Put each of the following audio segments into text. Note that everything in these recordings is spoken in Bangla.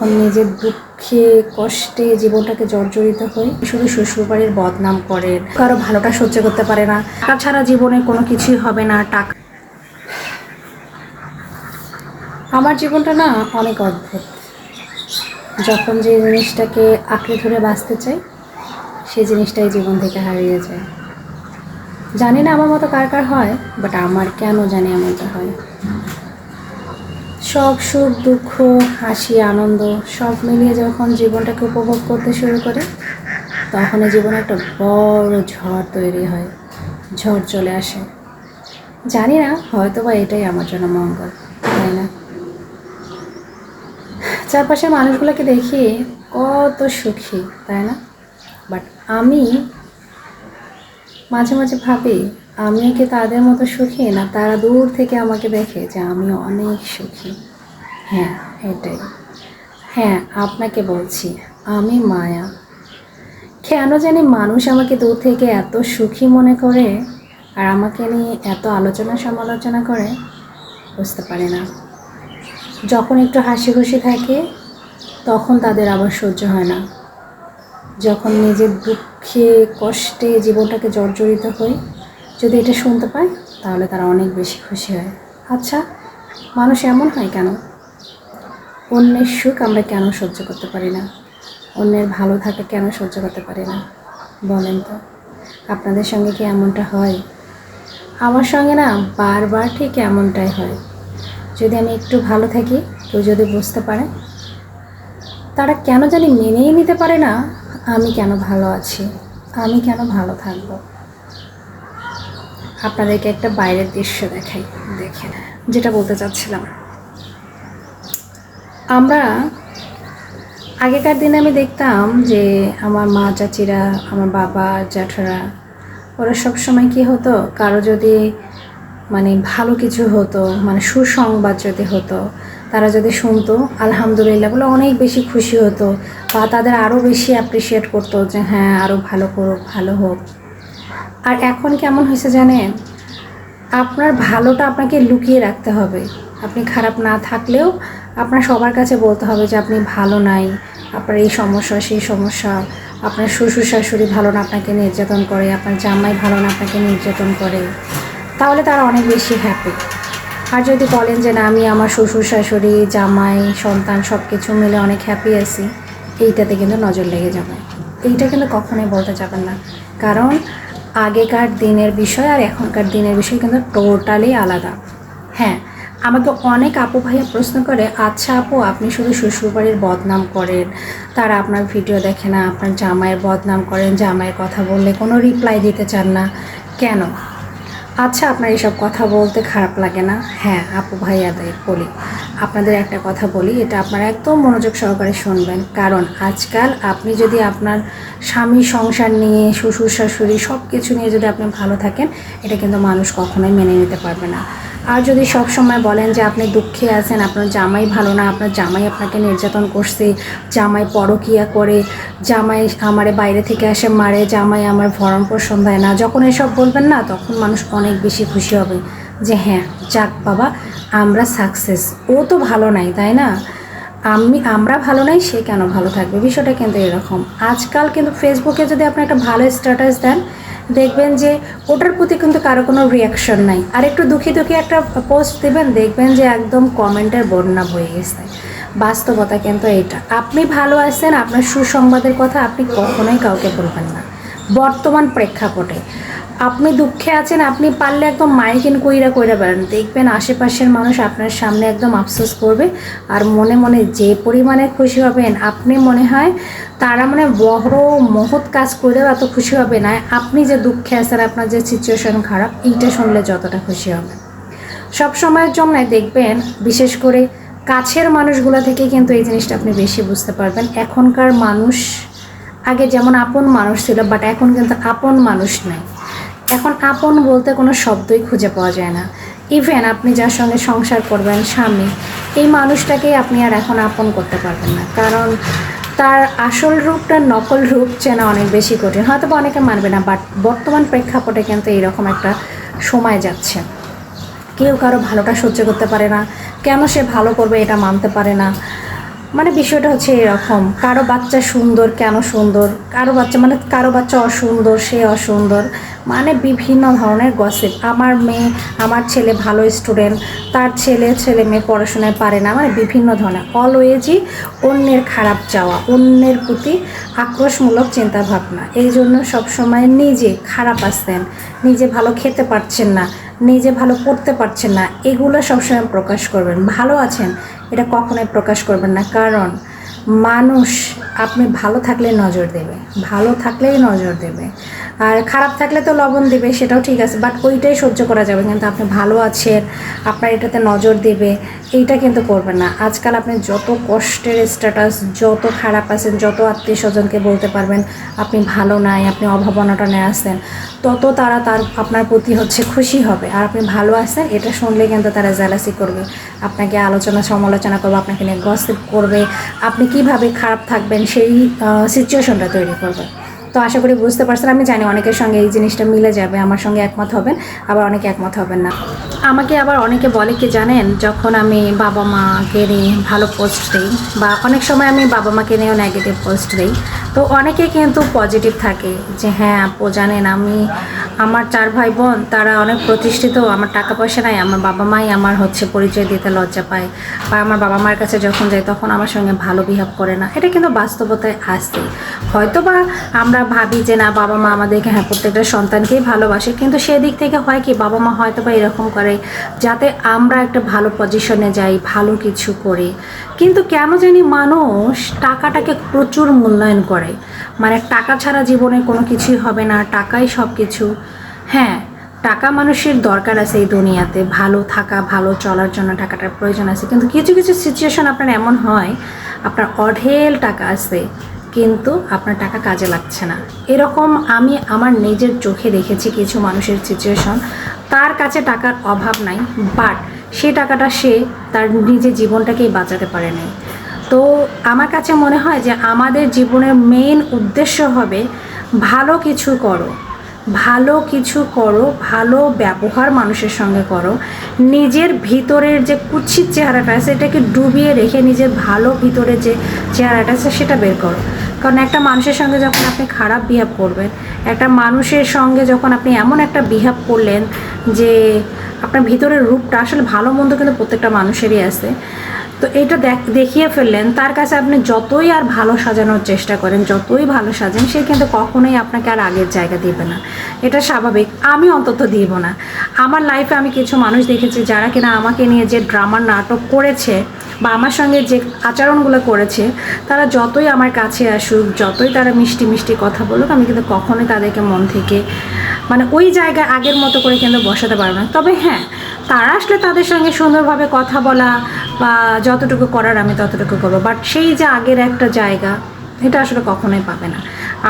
যখন নিজের দুঃখে, কষ্টে জীবনটাকে জর্জরিত হই শুধু শ্বশুরবাড়ির বদনাম করে। কারও ভালোটা সহ্য করতে পারে না। টাকা ছাড়া জীবনে কোনো কিছুই হবে না, টাকা আমার জীবনটা না অনেক অদ্ভুত। যখন যে জিনিসটাকে আঁকড়ে ধরে বাঁচতে চাই, সেই জিনিসটাই জীবন থেকে হারিয়ে যায়। জানি না আমার মতো কার কার হয় বাট আমার কেন জানি এমনটা হয়। সব সুখ, দুঃখ, হাসি, আনন্দ সব মিলিয়ে যখন জীবনটাকে উপভোগ করতে শুরু করে তখন জীবনে একটা বড় ঝড় তৈরি হয়, ঝড় চলে আসে। জানি না হয়তো বা এটাই আমার জন্য মঙ্গল, তাই না? চারপাশের মানুষগুলোকে দেখি কত সুখী, তাই না? বাট আমি মাঝে মাঝে ভাবি আমিও কি তাদের মতো সুখী না তারা দূর থেকে আমাকে দেখে যে আমিও অনেক সুখী? হ্যাঁ এটাই। হ্যাঁ আপনাকে বলছি, আমি মায়া। কেন জানি মানুষ আমাকে দূর থেকে এত সুখী মনে করে আর আমাকে নিয়ে এত আলোচনা সমালোচনা করে? বুঝতে পারে না। যখন একটু হাসি খুশি থাকে, তখন তাদের আবার সহ্য হয় না। যখন নিজের দুঃখে, কষ্টে জীবনটাকে জর্জরিত হই যদি এটা শুনতে পায় তাহলে তারা অনেক বেশি খুশি হয়। আচ্ছা মানুষ এমন হয় কেন? অন্যের সুখ আমরা কেন সহ্য করতে পারি না? অন্যের ভালো থাকা কেন সহ্য করতে পারি না? বলেন তো, আপনাদের সঙ্গে কি এমনটা হয়? আমার সঙ্গে না, বারবার ঠিক এমনটাই হয়। যদি আমি একটু ভালো থাকি, কেউ যদি বুঝতে পারে, তারা কেন জানি মেনেই নিতে পারে না? আমি কেন ভালো আছি? আমি কেন ভালো থাকব? আপনাদেরকে একটা বাইরের দৃশ্য দেখাই দেখেন যেটা বলতে চাচ্ছিলাম। আমরা আগেকার দিনে আমি দেখতাম যে আমার মা, চাচিরা, আমার বাবা, জ্যাঠারা, ওরা সব সময় কি হতো? কারও যদি মানে ভালো কিছু হতো মানে সুসংবাদ যদি হতো তারা যদি শুনতো, আলহামদুলিল্লাহ বলে অনেক বেশি খুশি হতো বা তাদের আরও বেশি অ্যাপ্রিসিয়েট করতো যে হ্যাঁ আরও ভালো করুক ভালো হোক। আর এখন কেমন হয়েছে জানেন? আপনার ভালোটা আপনাকে লুকিয়ে রাখতে হবে। আপনি খারাপ না থাকলেও আপনার সবার কাছে বলতে হবে যে আপনি ভালো নাই, আপনার এই সমস্যা, সেই সমস্যা। আপনার শ্বশুর শাশুড়ি ভালো না, আপনাকে নির্যাতন করে, আপনার জামাই ভালো না, আপনাকে নির্যাতন করে। তাহলে তারা অনেক বেশি হ্যাপি আর যদি বলেন যে না, আমি আমার শ্বশুর, শাশুড়ি, জামাই, সন্তান সব কিছু মিলে অনেক হ্যাপি আছি, এইটাতে কিন্তু নজর লেগে যাবে। এইটা কিন্তু কখনোই বলতে যাবেন না। কারণ আগেকার দিনের বিষয় আর এখনকার দিনের বিষয় কিন্তু টোটালি আলাদা। হ্যাঁ আমাকে অনেক আপু ভাইয়া প্রশ্ন করে আচ্ছা আপু, আপনি শুধু শ্বশুরবাড়ির বদনাম করেন। তারা আপনার ভিডিও দেখে না, আপনার জামাইয়ের বদনাম করেন, জামাইয়ের কথা বললে কোনো রিপ্লাই দিতে চান না। কেন? আচ্ছা আপনার এসব কথা বলতে খারাপ লাগে না। হ্যাঁ আপু ভাইয়াদের বলি। আপনাদের একটা কথা বলি, এটা আপনারা একদম মনোযোগ সহকারে শুনবেন। কারণ আজকাল আপনি যদি আপনার স্বামী সংসার নিয়ে, শ্বশুর শাশুড়ি সব কিছু নিয়ে যদি আপনি ভালো থাকেন, এটা কিন্তু মানুষ কখনোই মেনে নিতে পারবে না। আর যদি সব সময় বলেন যে আপনি দুঃখে আছেন, আপনার জামাই ভালো না, আপনার জামাই আপনাকে নির্যাতন করছে, জামাই পরকিয়া করে, জামাই আমারে বাইরে থেকে আসে মারে, জামাই আমার ভরণ পোষণ দেয় না, যখন এসব বলবেন না, তখন মানুষ অনেক বেশি খুশি হবে যে হ্যাঁ যাক বাবা, আমরা সাকসেস ও তো ভালো নাই, তাই না? আমি, আমরা ভালো নাই, সে কেন ভালো থাকবে? বিষয়টা কিন্তু এরকম। আজকাল কিন্তু ফেসবুকে যদি আপনি একটা ভালো স্ট্যাটাস দেন, দেখবেন যে ওটার প্রতি কিন্তু কারও কোনো রিয়াকশন নাই। আর একটু দুঃখী দুঃখী একটা পোস্ট দেবেন, দেখবেন যে একদম কমেন্টের বন্যা বয়ে গেছে। বাস্তবতা কিন্তু এটা আপনি ভালো আছেন, আপনার সুসংবাদের কথা আপনি কখনোই কাউকে বলবেন না। বর্তমান প্রেক্ষাপটে। আপনি দুঃখে আছেন, আপনি পারলে একদম মাইকেন কইরা কইরা বেড়ান। দেখবেন আশেপাশের মানুষ আপনার সামনে একদম আফসোস করবে আর মনে মনে যে পরিমাণে খুশি হবেন, আপনি মনে হয় তারা মানে বড় মহৎ কাজ করেও এত খুশি হবে না। আপনি যে দুঃখে আছেন, আপনার যে সিচুয়েশন খারাপ, এইটা শুনলে যতটা খুশি হবে। সব সময়ের জন্য দেখবেন, বিশেষ করে কাছের মানুষগুলো থেকে কিন্তু এই জিনিসটা আপনি বেশি বুঝতে পারবেন। এখনকার মানুষ, আগে যেমন আপন মানুষ ছিল বাট এখন কিন্তু আপন মানুষ নাই। এখন আপন বলতে কোনো শব্দই খুঁজে পাওয়া যায় না। ইভেন আপনি যার সঙ্গে সংসার করবেন, স্বামী, এই মানুষটাকেই আপনি আর এখন আপন করতে পারবেন না। কারণ তার আসল রূপটা, নকল রূপ চেনা অনেক বেশি কঠিন। হয়তো বা অনেকে মানবে না বাট বর্তমান প্রেক্ষাপটে কিন্তু এইরকম একটা সময় যাচ্ছে। কেউ কারও ভালোটা সহ্য করতে পারে না। কেন সে ভালো করবে এটা মানতে পারে না? মানে বিষয়টা হচ্ছে এরকম, কারও বাচ্চা সুন্দর কেন সুন্দর? কারও বাচ্চা মানে কারও বাচ্চা অসুন্দর, সে অসুন্দর। মানে বিভিন্ন ধরনের গসিপ আমার মেয়ে, আমার ছেলে ভালো স্টুডেন্ট তার ছেলে ছেলে মেয়ে পড়াশোনায় পারে না। মানে বিভিন্ন ধরনের। অলওয়েজই অন্যের খারাপ চাওয়া, অন্যের প্রতি আক্রোশমূলক চিন্তাভাবনা। এই জন্য সবসময় নিজে খারাপ আসতেন নিজে ভালো খেতে পারছেন না। নিজে ভালো করতে পারছেন না, এগুলো সবসময় প্রকাশ করবেন। ভালো আছেন, এটা কখনোই প্রকাশ করবেন না। কারণ মানুষ, আপনি ভালো থাকলে নজর দেবে, ভালো থাকলেই নজর দেবে। আর খারাপ থাকলে তো লবণ দেবে, সেটাও ঠিক আছে বাট ওইটাই সহ্য করা যাবে, কিন্তু আপনি ভালো আছেন, আপনার এটাতে নজর দেবে, এইটা কিন্তু করবেন না। আজকাল আপনি যত কষ্টের স্ট্যাটাস যত খারাপ আছেন, যত আত্মীয় স্বজনকে বলতে পারবেন, আপনি ভালো নাই, আপনি অভাবনাটনে আছেন, তত তারা তার, আপনার প্রতি হচ্ছে খুশি হবে। আর আপনি ভালো আছেন, এটা শুনলে কিন্তু তারা জ্যালাসি করবে। আপনাকে আলোচনা, সমালোচনা করবে, আপনাকে নিয়ে গসিপ করবে, আপনি কীভাবে খারাপ থাকবেন, সেই সিচুয়েশনটা তৈরি করবে। তো আশা করি বুঝতে পারছেন, আমি জানি অনেকের সঙ্গে এই জিনিসটা মিলে যাবে, আমার সঙ্গে একমত হবেন, আবার অনেকে একমত হবেন না। আমাকে আবার অনেকে বলে কি জানেন, যখন আমি বাবা মাকে নিয়ে ভালো পোস্ট দিই, বা অনেক সময় আমি বাবা মাকে নিয়েও নেগেটিভ পোস্ট দিই, তো অনেকে কিন্তু পজিটিভ থাকে যে হ্যাঁ আপু জানেন আমি আমার চার ভাই বোন তারা অনেক প্রতিষ্ঠিত, আমার টাকা পয়সা নাই, আমার বাবা মাই আমার হচ্ছে পরিচয় দিতে লজ্জা পায়। বা আমার বাবা মার কাছে যখন যাই, তখন আমার সঙ্গে ভালো বিহেভ করে না। এটা কিন্তু বাস্তবতায় আসছে হয়তো বা আমরা ভাবি যে, না বাবা মা আমাদেরকে হ্যাঁ প্রত্যেকটা সন্তানকেই ভালোবাসে। কিন্তু সেদিক থেকে হয় কি বাবা মা হয়তো বা এরকম করে যাতে আমরা একটা ভালো পজিশনে যাই, ভালো কিছু করি। কিন্তু কেন জানি মানুষ টাকাটাকে প্রচুর মূল্যায়ন করে। মানে টাকা ছাড়া জীবনে কোনো কিছুই হবে না, টাকাই সব কিছু হ্যাঁ টাকা মানুষের দরকার আছে এই দুনিয়াতে। ভালো থাকা, ভালো চলার জন্য টাকাটার প্রয়োজন আছে। কিন্তু কিছু কিছু সিচুয়েশন আপনার এমন হয়, আপনার অঢেল টাকা আছে, কিন্তু আপনার টাকা কাজে লাগছে না। এরকম আমি আমার নিজের চোখে দেখেছি কিছু মানুষের সিচুয়েশন তার কাছে টাকার অভাব নাই বাট সে টাকাটা সে তার নিজের জীবনটাকেই বাঁচাতে পারে নাই তো আমার কাছে মনে হয় যে আমাদের জীবনের মেইন উদ্দেশ্য হবে ভালো কিছু করো, ভালো কিছু করো, ভালো ব্যবহার মানুষের সঙ্গে করো। নিজের ভিতরের যে কুচ্ছিত চেহারাটা আছে এটাকে ডুবিয়ে রেখে নিজের ভালো ভিতরে যে চেহারাটা আছে, সেটা বের করো। কারণ একটা মানুষের সঙ্গে যখন আপনি খারাপ বিহেভ করবেন, একটা মানুষের সঙ্গে যখন আপনি এমন একটা বিহেভ করলেন যে আপনার ভিতরের রূপটা আসলে ভালো মন্দ কিন্তু প্রত্যেকটা মানুষেরই আছে তো এটা দেখ- দেখিয়ে ফেললেন, তার কাছে আপনি যতই আর ভালো সাজানোর চেষ্টা করেন, যতই ভালো সাজেন, সে কিন্তু কখনোই আপনাকে আর আগের জায়গা দেবে না। এটা স্বাভাবিক, আমি অন্তত দিব না। আমার লাইফে আমি কিছু মানুষ দেখেছি যারা কিনা আমাকে নিয়ে যে ড্রামার নাটক করেছে বা আমার সঙ্গে যে আচরণগুলো করেছে, তারা যতই আমার কাছে আসুক, যতই তারা মিষ্টি মিষ্টি কথা বলুক, আমি কিন্তু কখনোই তাদেরকে মন থেকে মানে ওই জায়গায় আগের মতো করে কিন্তু বসাতে পারব না। তবে হ্যাঁ তারা আসলে তাদের সঙ্গে সুন্দরভাবে কথা বলা বা যতটুকু করার আমি ততটুকু করব। বাট সেই যে আগের একটা জায়গা, এটা আসলে কখনোই পাবে না।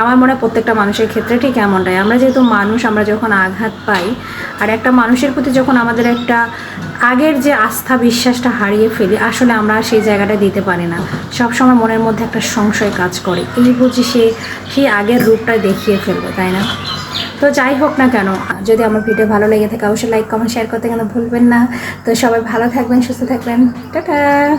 আমার মনে হয় প্রত্যেকটা মানুষের ক্ষেত্রে ঠিক এমনটাই। আমরা যেহেতু মানুষ, আমরা যখন আঘাত পাই, আর একটা মানুষের প্রতি যখন আমাদের একটা আগের যে আস্থা, বিশ্বাসটা হারিয়ে ফেলি, আসলে আমরা সেই জায়গাটা দিতে পারি না। সবসময় মনের মধ্যে একটা সংশয় কাজ করে। এই বুঝি সে সেই আগের রূপটা দেখিয়ে ফেলবে, তাই না? তো যাই হোক না কেন, যদি আমার ভিডিও ভালো লেগে থাকে, অবশ্যই লাইক কমেন্ট শেয়ার করতে কেন ভুলবেন না। তো সবাই ভালো থাকবেন, সুস্থ থাকবেন। টাটা!